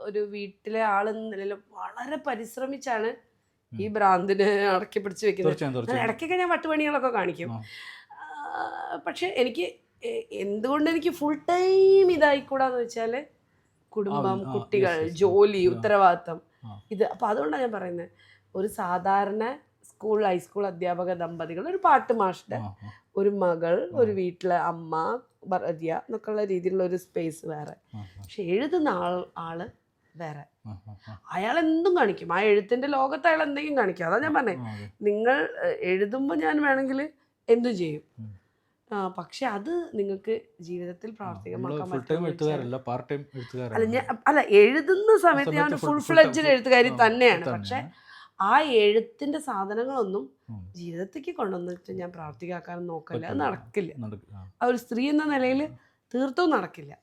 ഒരു വീട്ടിലെ ആളെന്ന നിലയിലോ വളരെ പരിശ്രമിച്ചാണ് ഈ ഭ്രാന്തിനെ അടക്കി പിടിച്ച് വെക്കുന്നത്. ഇടയ്ക്കൊക്കെ ഞാൻ വട്ടുപണികളൊക്കെ കാണിക്കും. പക്ഷെ എനിക്ക് എന്തുകൊണ്ട് എനിക്ക് ഫുൾ ടൈം ഇതായിക്കൂടാന്ന് വെച്ചാൽ കുടുംബം കുട്ടികൾ. ജോലി ഉത്തരവാദിത്വം ഉത്തരവാദിത്തം. ഇത് അപ്പൊ അതുകൊണ്ടാണ് ഞാൻ പറയുന്നത് ഒരു സാധാരണ സ്കൂൾ ഹൈസ്കൂൾ അധ്യാപക ദമ്പതികൾ ഒരു പാട്ട് ആ, ഒരു മകൾ ഒരു വീട്ടിലെ അമ്മ ഭർദ്യ എന്നൊക്കെയുള്ള രീതിയിലുള്ള ഒരു സ്പേസ് വേറെ. പക്ഷെ എഴുതുന്ന ആൾ ആൾ വേറെ. അയാൾ എന്തും കാണിക്കും. ആ എഴുത്തിന്റെ ലോകത്ത് അയാൾ എന്തെങ്കിലും കാണിക്കും. അതാ ഞാൻ പറഞ്ഞേ നിങ്ങൾ എഴുതുമ്പോൾ ഞാൻ വേണമെങ്കിൽ എന്തു ചെയ്യും. പക്ഷെ അത് നിങ്ങൾക്ക് ജീവിതത്തിൽ പ്രാവർത്തികമാക്കാൻ അല്ല ഞാൻ അല്ല എഴുതുന്ന സമയത്ത് ഞാൻ ഫുൾ ഫ്ലെഡ്ജിൽ എഴുത്തുകാരി തന്നെയാണ്. പക്ഷെ ആ എഴുത്തിന്റെ സാധനങ്ങളൊന്നും ജീവിതത്തേക്ക് കൊണ്ടുവന്നിട്ട് ഞാൻ പ്രാവർത്തികമാക്കാൻ നോക്കല്ല. അത് നടക്കില്ല. ആ. ഒരു സ്ത്രീ എന്ന നിലയിൽ തീർത്തും നടക്കില്ല.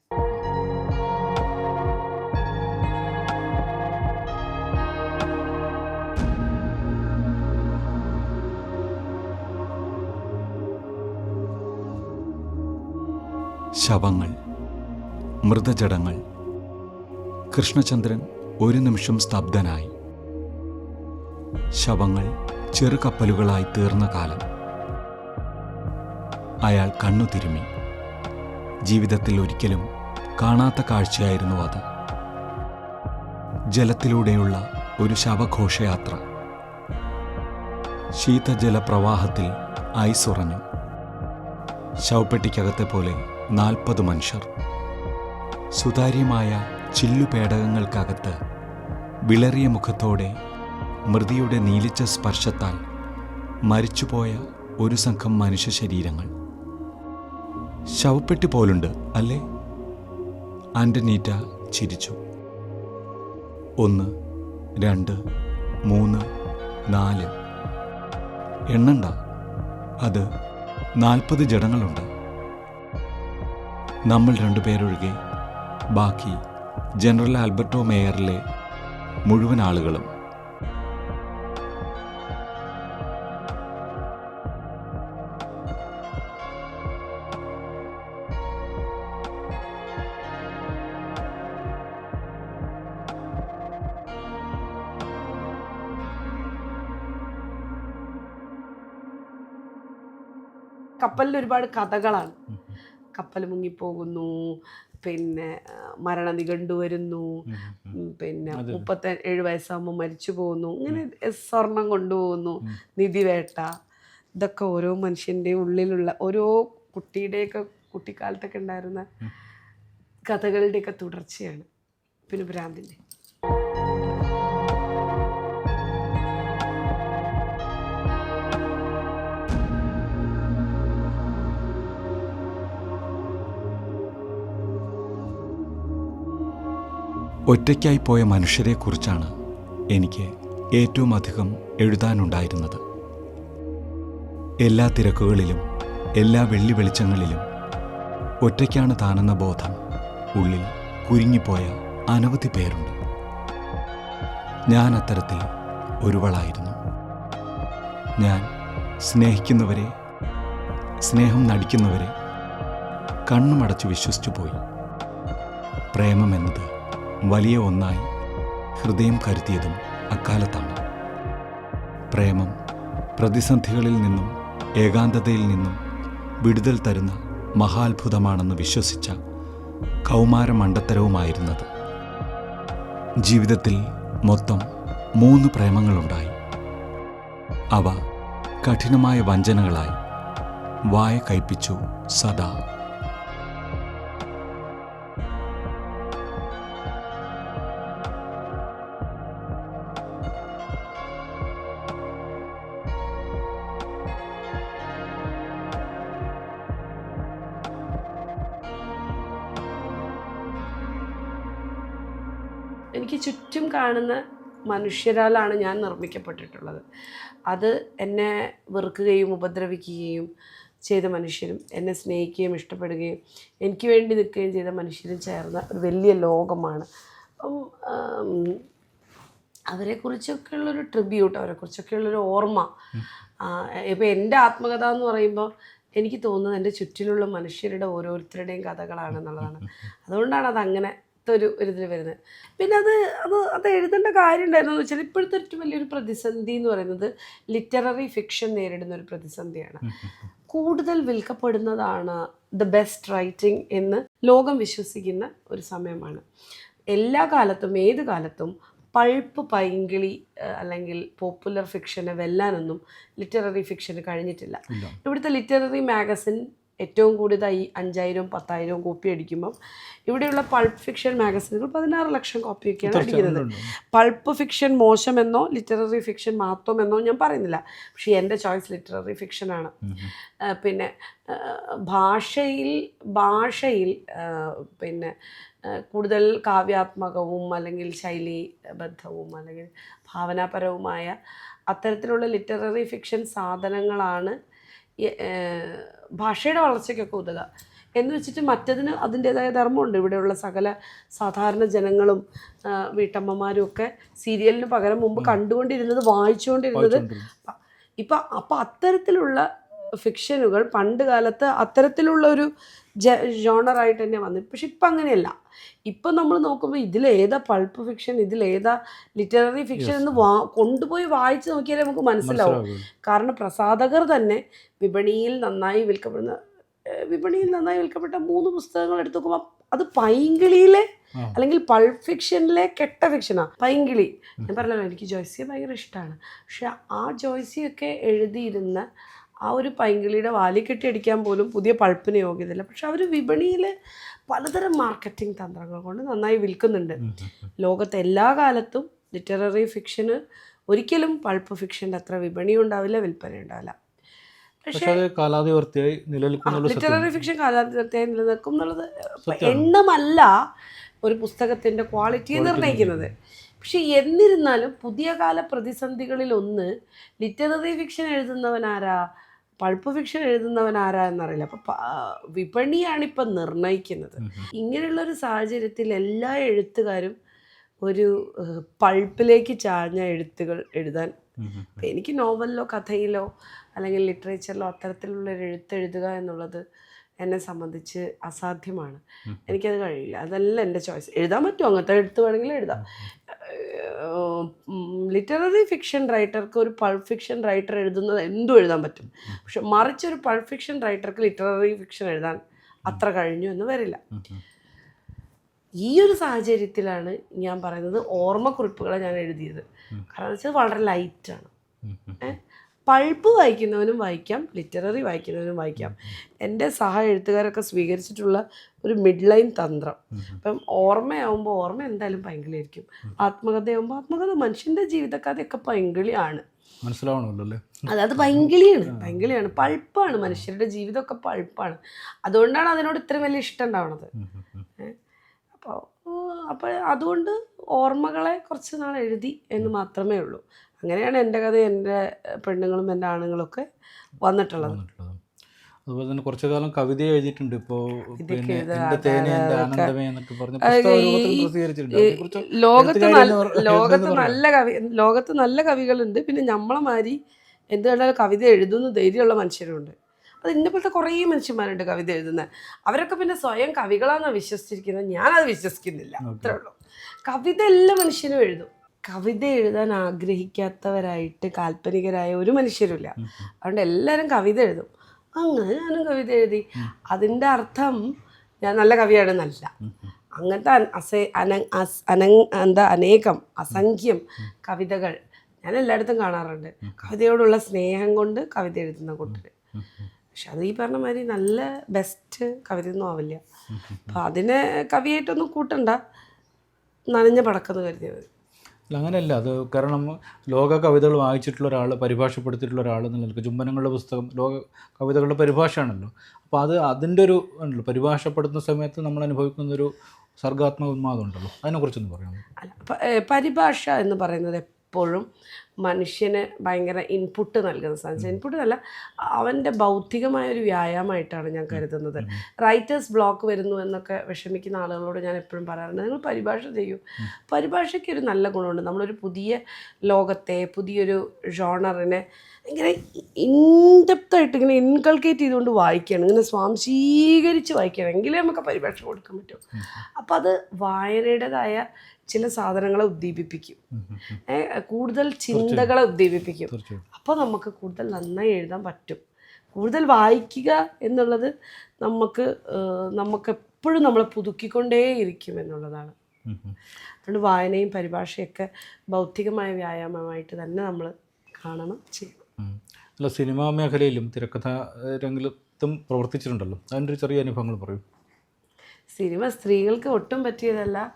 ശവങ്ങൾ മൃതജടങ്ങൾ. കൃഷ്ണചന്ദ്രൻ ഒരു നിമിഷം സ്തബ്ധനായി. ശവങ്ങൾ ചെറുകപ്പലുകളായി തീർന്ന കാലം. അയാൾ കണ്ണു തിരുമി ജീവിതത്തിൽ ഒരിക്കലും കാണാത്ത കാഴ്ചയായിരുന്നു അത്. ജലത്തിലൂടെയുള്ള ഒരു ശവഘോഷയാത്ര. ശീതജല പ്രവാഹത്തിൽ ഐസ് ഉറഞ്ഞു. ശവപ്പെട്ടിക്കകത്തെ പോലെ നാൽപ്പത് മനുഷ്യർ. സുതാര്യമായ ചില്ലുപേടകങ്ങൾക്കകത്ത് വിളറിയ മുഖത്തോടെ മൃതിയുടെ നീലിച്ച സ്പർശത്താൽ മരിച്ചുപോയ ഒരു സംഘം മനുഷ്യ ശരീരങ്ങൾ. ശവപ്പെട്ടി പോലുണ്ട് അല്ലേ? ആന്റനീറ്റ ചിരിച്ചു. ഒന്ന് രണ്ട് മൂന്ന് നാല്. എണ്ണണ്ട. അത് നാൽപ്പത് ജഡങ്ങളുണ്ട്. നമ്മൾ രണ്ടുപേരൊഴികെ ബാക്കി ജനറൽ ആൽബർട്ടോ മേയറിലെ മുഴുവൻ ആളുകളും. കപ്പലിൽ ഒരുപാട് കഥകളാണ്. കപ്പൽ മുങ്ങിപ്പോകുന്നു പിന്നെ മരണ നിഘണ്ടു വരുന്നു പിന്നെ മുപ്പത്തി ഏഴ് വയസ്സാകുമ്പോൾ മരിച്ചു പോകുന്നു. ഇങ്ങനെ സ്വർണം കൊണ്ടുപോകുന്നു നിധിവേട്ട. ഇതൊക്കെ ഓരോ മനുഷ്യന്റെ ഉള്ളിലുള്ള ഓരോ കുട്ടിയുടെയൊക്കെ കുട്ടിക്കാലത്തൊക്കെ ഉണ്ടായിരുന്ന കഥകളുടെയൊക്കെ തുടർച്ചയാണ്. പിന്നെ ഭ്രാന്തിന്റെ ഒറ്റയ്ക്കായി പോയ മനുഷ്യരെക്കുറിച്ചാണ് എനിക്ക് ഏറ്റവും അധികം എഴുതാനുണ്ടായിരുന്നത്. എല്ലാ തിരക്കുകളിലും എല്ലാ വെള്ളി വെളിച്ചങ്ങളിലും ഒറ്റയ്ക്കാണ് താനെന്ന ബോധം ഉള്ളിൽ കുരുങ്ങിപ്പോയ അനവധി പേരുണ്ട്. ഞാൻ അത്തരത്തിൽ ഒരുവളായിരുന്നു. ഞാൻ സ്നേഹിക്കുന്നവരെ സ്നേഹം നടിക്കുന്നവരെ കണ്ണുമടച്ച് വിശ്വസിച്ചു പോയി പ്രേമം എന്നത് വലിയ ഒന്നായി ഹൃദയം കരുതിയതും അക്കാലത്താണ്. പ്രേമം പ്രതിസന്ധികളിൽ നിന്നും ഏകാന്തതയിൽ നിന്നും വിടുതൽ തരുന്ന മഹാത്ഭുതമാണെന്ന് വിശ്വസിച്ച കൗമാര മണ്ടത്തരവുമായിരുന്നത് ജീവിതത്തിൽ മൊത്തം മൂന്ന് പ്രേമങ്ങളുണ്ടായി. അവ കഠിനമായ വഞ്ചനകളായി വായ കയ്പിച്ചു സദാ എനിക്ക് ചുറ്റും കാണുന്ന മനുഷ്യരാലാണ് ഞാൻ നിർമ്മിക്കപ്പെട്ടിട്ടുള്ളത്. അത് എന്നെ വെറുക്കുകയും ഉപദ്രവിക്കുകയും ചെയ്ത മനുഷ്യരും എന്നെ സ്നേഹിക്കുകയും ഇഷ്ടപ്പെടുകയും എനിക്ക് വേണ്ടി നിൽക്കുകയും ചെയ്ത മനുഷ്യരും ചേർന്ന ഒരു വലിയ ലോകമാണ്. അപ്പം അവരെക്കുറിച്ചൊക്കെയുള്ളൊരു ട്രിബ്യൂട്ട് അവരെക്കുറിച്ചൊക്കെയുള്ളൊരു ഓർമ്മ ഇപ്പോൾ എന്റെ ആത്മകഥ എന്ന് പറയുമ്പോൾ എനിക്ക് തോന്നുന്നത് എന്റെ ചുറ്റിലുള്ള മനുഷ്യരുടെ ഓരോരുത്തരുടെയും കഥകളാണെന്നുള്ളതാണ്. അതുകൊണ്ടാണ് അത് അങ്ങനെ ഒരു ഒരു ഇതിൽ വരുന്നത്. പിന്നെ അത് അത് അത് എഴുതേണ്ട കാര്യം ഉണ്ടായിരുന്നു വെച്ചാൽ ഇപ്പോഴത്തെ ഏറ്റവും വലിയൊരു പ്രതിസന്ധി എന്ന് പറയുന്നത് ലിറ്റററി ഫിക്ഷൻ നേരിടുന്ന ഒരു പ്രതിസന്ധിയാണ്. കൂടുതൽ വിൽക്കപ്പെടുന്നതാണ് ദ ബെസ്റ്റ് റൈറ്റിംഗ് എന്ന് ലോകം വിശ്വസിക്കുന്ന ഒരു സമയമാണ്. എല്ലാ കാലത്തും ഏത് കാലത്തും പൾപ്പ് പൈങ്കിളി അല്ലെങ്കിൽ പോപ്പുലർ ഫിക്ഷനെ വെല്ലാനൊന്നും ലിറ്റററി ഫിക്ഷന് കഴിഞ്ഞിട്ടില്ല. ഇവിടുത്തെ ലിറ്റററി മാഗസിൻ ഏറ്റവും കൂടുതലായി അഞ്ചായിരവും പത്തായിരവും കോപ്പി അടിക്കുമ്പം ഇവിടെയുള്ള പൾപ്പ് ഫിക്ഷൻ മാഗസിനുകൾ പതിനാറ് ലക്ഷം കോപ്പിയൊക്കെയാണ് അടിക്കുന്നത്. പൾപ്പ് ഫിക്ഷൻ മോശമെന്നോ ലിറ്റററി ഫിക്ഷൻ മാത്രമെന്നോ ഞാൻ പറയുന്നില്ല. പക്ഷേ എന്റെ ചോയ്സ് ലിറ്റററി ഫിക്ഷനാണ് പിന്നെ ഭാഷയിൽ ഭാഷയിൽ പിന്നെ കൂടുതൽ കാവ്യാത്മകവും അല്ലെങ്കിൽ ശൈലി ശൈലീബദ്ധവും അല്ലെങ്കിൽ ഭാവനാപരവുമായ അത്തരത്തിലുള്ള ലിറ്റററി ഫിക്ഷൻ സാധനങ്ങളാണ് ഭാഷയുടെ വളർച്ചയ്ക്കൊക്കെ ഉതക. എന്ന് വെച്ചിട്ട് മറ്റതിന് അതിന്റേതായ ധർമ്മമുണ്ട്. ഇവിടെയുള്ള സകല സാധാരണ ജനങ്ങളും വീട്ടമ്മമാരും ഒക്കെ സീരിയലിന് പകരം മുമ്പ് കണ്ടുകൊണ്ടിരുന്നത് വായിച്ചുകൊണ്ടിരുന്നത്. ഇപ്പം അപ്പം അത്തരത്തിലുള്ള ഫിക്ഷനുകൾ പണ്ട് കാലത്ത് അത്തരത്തിലുള്ള ഒരു ജ ജോണറായിട്ട് തന്നെ വന്നു. പക്ഷെ ഇപ്പം അങ്ങനെയല്ല. ഇപ്പം നമ്മൾ നോക്കുമ്പോൾ ഇതിലേതാ പൾപ്പ് ഫിക്ഷൻ ഇതിലേതാ ലിറ്റററി ഫിക്ഷൻ എന്ന് വാ കൊണ്ടുപോയി വായിച്ച് നോക്കിയാലേ നമുക്ക് മനസ്സിലാവും. കാരണം പ്രസാധകർ തന്നെ വിപണിയിൽ നന്നായി വിൽക്കപ്പെടുന്ന വിപണിയിൽ നന്നായി വിൽക്കപ്പെട്ട മൂന്ന് പുസ്തകങ്ങൾ എടുത്തു നോക്കുമ്പോൾ അത് പൈങ്കിളിയിലെ അല്ലെങ്കിൽ പൾപ്പ് ഫിക്ഷനിലെ കെട്ട ഫിക്ഷനാണ് പൈങ്കിളി. ഞാൻ പറഞ്ഞല്ലോ എനിക്ക് ജോയ്സിയെ ഭയങ്കര ഇഷ്ടമാണ് പക്ഷെ ആ ജോയ്സിയൊക്കെ എഴുതിയിരുന്ന ആ ഒരു പൈങ്കിളിയുടെ വാലി കെട്ടി അടിക്കാൻ പോലും പുതിയ പൾപ്പിന് യോഗ്യതയില്ല. പക്ഷെ അവർ വിപണിയിൽ പലതരം മാർക്കറ്റിംഗ് തന്ത്രങ്ങൾ കൊണ്ട് നന്നായി വിൽക്കുന്നുണ്ട്. ലോകത്തെ എല്ലാ കാലത്തും ലിറ്റററി ഫിക്ഷന് ഒരിക്കലും പൾപ്പ് ഫിക്ഷന്റെ അത്ര വിപണി ഉണ്ടാവില്ല വിൽപ്പന ഉണ്ടാവില്ല. പക്ഷെ കാലാതിവർത്തിയായി നിലനിൽക്കുന്ന ലിറ്റററി ഫിക്ഷൻ കാലാതിവർത്തിയായി നിലനിൽക്കും എന്നുള്ളത് എണ്ണമല്ല ഒരു പുസ്തകത്തിന്റെ ക്വാളിറ്റി നിർണയിക്കുന്നത്. പക്ഷെ എന്നിരുന്നാലും പുതിയ കാല പ്രതിസന്ധികളിൽ ഒന്ന് ലിറ്റററി ഫിക്ഷൻ എഴുതുന്നവൻ ആരാ പൾപ്പ് ഫിക്ഷൻ എഴുതുന്നവൻ ആരാ എന്നറിയില്ല അപ്പം വിപണിയാണിപ്പം നിർണയിക്കുന്നത്. ഇങ്ങനെയുള്ളൊരു സാഹചര്യത്തിൽ എല്ലാ എഴുത്തുകാരും ഒരു പൾപ്പിലേക്ക് ചാഞ്ഞ എഴുത്തുകൾ എഴുതാൻ എനിക്ക് നോവലിലോ കഥയിലോ അല്ലെങ്കിൽ ലിറ്ററേച്ചറിലോ അത്തരത്തിലുള്ള ഒരു എഴുത്ത് എഴുതുക എന്നുള്ളത് എന്നെ സംബന്ധിച്ച് അസാധ്യമാണ്. എനിക്കത് കഴിയില്ല. അതല്ല എന്റെ ചോയ്സ്. എഴുതാൻ പറ്റുമോ? അങ്ങനത്തെ എഴുത്ത് വേണമെങ്കിൽ എഴുതാം. ലിറ്റററി ഫിക്ഷൻ റൈറ്റർക്ക് ഒരു പൾ ഫിക്ഷൻ റൈറ്റർ എഴുതുന്നത് എന്തും എഴുതാൻ പറ്റും. പക്ഷെ മറിച്ച് ഒരു പൾ ഫിക്ഷൻ റൈറ്റർക്ക് ലിറ്റററി ഫിക്ഷൻ എഴുതാൻ അത്ര കഴിഞ്ഞു എന്ന് വരില്ല. ഈ ഒരു സാഹചര്യത്തിലാണ് ഞാൻ പറയുന്നത് ഓർമ്മക്കുറിപ്പുകളെ ഞാൻ എഴുതിയത്. കാരണം വെച്ചാൽ വളരെ ലൈറ്റാണ് പൾപ്പ് വായിക്കുന്നവനും വായിക്കാം ലിറ്റററി വായിക്കുന്നവനും വായിക്കാം. എന്റെ സഹ എഴുത്തുകാരൊക്കെ സ്വീകരിച്ചിട്ടുള്ള ഒരു മിഡ് ലൈൻ തന്ത്രം അപ്പം ഓർമ്മയാവുമ്പോൾ ഓർമ്മ എന്തായാലും പൈങ്കിളിയായിരിക്കും. ആത്മകഥയാവുമ്പോൾ ആത്മകഥ മനുഷ്യന്റെ ജീവിതക്കഥയൊക്കെ പൈങ്കിളിയാണ്. മനസ്സിലാവണമല്ലോ അല്ലേ? അതായത് പൈങ്കിളിയാണ് പൈങ്കിളിയാണ്. പൾപ്പാണ് മനുഷ്യരുടെ ജീവിതമൊക്കെ പൾപ്പാണ്. അതുകൊണ്ടാണ് അതിനോട് ഇത്രയും വലിയ ഇഷ്ടം ഉണ്ടാവണത്. അപ്പോൾ അപ്പോൾ അതുകൊണ്ട് ഓർമ്മകളെ കുറച്ച് നാൾ എഴുതി എന്ന് മാത്രമേ ഉള്ളൂ. അങ്ങനെയാണ് എന്റെ കഥ എന്റെ പെണ്ണുങ്ങളും എന്റെ ആണുങ്ങളും ഒക്കെ വന്നിട്ടുള്ളത്. അതുപോലെ തന്നെ കുറച്ചു കാലം കവിത എഴുതിയിട്ടുണ്ട്. ഇപ്പോൾ ലോകത്ത് നല്ല എന്ന് ലോകത്ത് നല്ല കവി ലോകത്ത് നല്ല കവികളുണ്ട്. പിന്നെ നമ്മളെ മാതിരി എന്ത് കണ്ടാലും കവിത എഴുതുന്ന ധൈര്യമുള്ള മനുഷ്യരുണ്ട്. അത് ഇന്നെ പോലത്തെ കുറേ മനുഷ്യന്മാരുണ്ട് കവിത എഴുതുന്നത് അവരൊക്കെ പിന്നെ സ്വയം കവികളാണെന്ന് വിശ്വസിച്ചിരിക്കുന്നത്. ഞാനത് വിശ്വസിക്കുന്നില്ല. അത്രേ ഉള്ളൂ. കവിത എല്ലാ മനുഷ്യനും എഴുതും. കവിത എഴുതാൻ ആഗ്രഹിക്കാത്തവരായിട്ട് കാൽപ്പനികരായ ഒരു മനുഷ്യരുമില്ല. അതുകൊണ്ട് എല്ലാവരും കവിത എഴുതും. അങ്ങനെ ഞാനും കവിത എഴുതി. അതിന്റെ അർത്ഥം ഞാൻ നല്ല കവിയാണെന്നല്ല. അങ്ങനത്തെ അസേ അന അന എന്താ അനേകം അസംഖ്യം കവിതകൾ ഞാൻ എല്ലായിടത്തും കാണാറുണ്ട്. കവിതയോടുള്ള സ്നേഹം കൊണ്ട് കവിത എഴുതുന്ന കൂട്ടർ പക്ഷെ അത് ഈ പറഞ്ഞ മാതിരി നല്ല ബെസ്റ്റ് കവിതയൊന്നും ആവില്ല. അപ്പം അതിനെ കവിയായിട്ടൊന്നും കൂട്ടണ്ട. നനഞ്ഞ പടക്കെന്ന് കരുതിയത് അല്ല അങ്ങനെയല്ല അത് കാരണം ലോക കവിതകൾ വായിച്ചിട്ടുള്ള ഒരാൾ പരിഭാഷപ്പെടുത്തിയിട്ടുള്ള ഒരാൾ എന്ന നിലയ്ക്ക് ചുംബനങ്ങളുടെ പുസ്തകം ലോക കവിതകളുടെ പരിഭാഷയാണല്ലോ. അപ്പോൾ അത് അതിന്റെ ഒരു ഉണ്ടല്ലോ പരിഭാഷപ്പെടുത്തുന്ന സമയത്ത് നമ്മൾ അനുഭവിക്കുന്ന ഒരു സർഗാത്മക ഉന്മാദം ഉണ്ടല്ലോ. അതിനെക്കുറിച്ചൊന്ന് പറയാമോ? അല്ല പ- ഏ, പരിഭാഷ എന്ന് പറയുന്നത് എപ്പോഴും മനുഷ്യന് ഭയങ്കര ഇൻപുട്ട് നൽകുന്ന സാധനം. ഇൻപുട്ട് അല്ല അവന്റെ ബൗദ്ധികമായ ഒരു വ്യായാമമായിട്ടാണ് ഞാൻ കരുതുന്നത്. റൈറ്റേഴ്സ് ബ്ലോക്ക് വരുന്നു എന്നൊക്കെ വിഷമിക്കുന്ന ആളുകളോട് ഞാൻ എപ്പോഴും പറയാറുണ്ട്. നിങ്ങൾ പരിഭാഷ ചെയ്യൂ. പരിഭാഷയ്ക്ക് ഒരു നല്ല ഗുണമുണ്ട്. നമ്മളൊരു പുതിയ ലോകത്തെ പുതിയൊരു ജോണറിനെ ഇങ്ങനെ ഇൻഡെപ്തായിട്ട് ഇങ്ങനെ ഇൻകൾക്കേറ്റ് ചെയ്തുകൊണ്ട് വായിക്കണം ഇങ്ങനെ സ്വാംശീകരിച്ച് വായിക്കുകയാണ്. എങ്കിലേ നമുക്ക് പരിഭാഷ കൊടുക്കാൻ പറ്റും. അപ്പം അത് വായനയുടേതായ ചില സാധനങ്ങളെ ഉദ്ദീപിപ്പിക്കും. കൂടുതൽ കൂടുതൽ ചിന്തകളെ ഉദ്ദീപിപ്പിക്കും. അപ്പോൾ നമുക്ക് കൂടുതൽ നന്നായി എഴുതാൻ പറ്റും. കൂടുതൽ വായിക്കുക എന്നുള്ളത് നമുക്ക് നമുക്ക് എപ്പോഴും നമ്മളെ പുതുക്കിക്കൊണ്ടേയിരിക്കും എന്നുള്ളതാണ്. അതുകൊണ്ട് വായനയും പരിഭാഷയൊക്കെ ബൗദ്ധികമായ വ്യായാമമായിട്ട് തന്നെ നമ്മൾ കാണണം ചെയ്യണം. അല്ല സിനിമാ മേഖലയിലും തിരക്കഥാ രംഗത്തും പ്രവർത്തിച്ചിട്ടുണ്ടല്ലോ. അതിന്റെ ഒരു ചെറിയ അനുഭവങ്ങൾ പറയൂ. സിനിമ സ്ത്രീകൾക്ക് ഒട്ടും പറ്റിയതല്ല.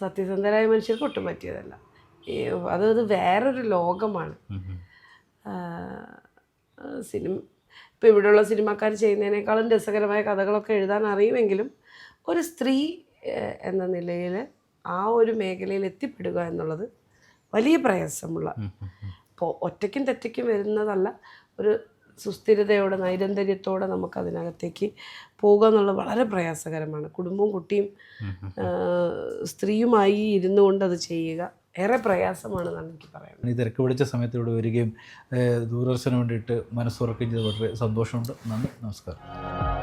സത്യസന്ധരായ മനുഷ്യർക്ക് ഒട്ടും പറ്റിയതല്ല. അത് അത് വേറൊരു ലോകമാണ്. സിനിമ ഇപ്പോൾ ഇവിടെയുള്ള സിനിമാക്കാർ ചെയ്യുന്നതിനേക്കാളും രസകരമായ കഥകളൊക്കെ എഴുതാൻ അറിയുമെങ്കിലും ഒരു സ്ത്രീ എന്ന നിലയിൽ ആ ഒരു മേഖലയിൽ എത്തിപ്പെടുക എന്നുള്ളത് വലിയ പ്രയാസമുള്ള. ഇപ്പോൾ ഒറ്റയ്ക്കും തെറ്റയ്ക്കും വരുന്നതല്ല ഒരു സുസ്ഥിരതയോടെ നൈരന്തര്യത്തോടെ നമുക്ക് അതിനകത്തേക്ക് പോകുക എന്നുള്ളത് വളരെ പ്രയാസകരമാണ് കുടുംബവും കുട്ടിയും സ്ത്രീയുമായി ഇരുന്നു കൊണ്ട് അത് ചെയ്യുക ഏറെ പ്രയാസമാണെന്നാണ് എനിക്ക് പറയാനുള്ളത്. ഈ തിരക്ക് പിടിച്ച സമയത്ത് ഇവിടെ വരികയും ദൂരദർശന് വേണ്ടിയിട്ട് മനസ്സുറക്കുകയും ചെയ്ത് വളരെ സന്തോഷമുണ്ട്. നന്ദി നമസ്കാരം.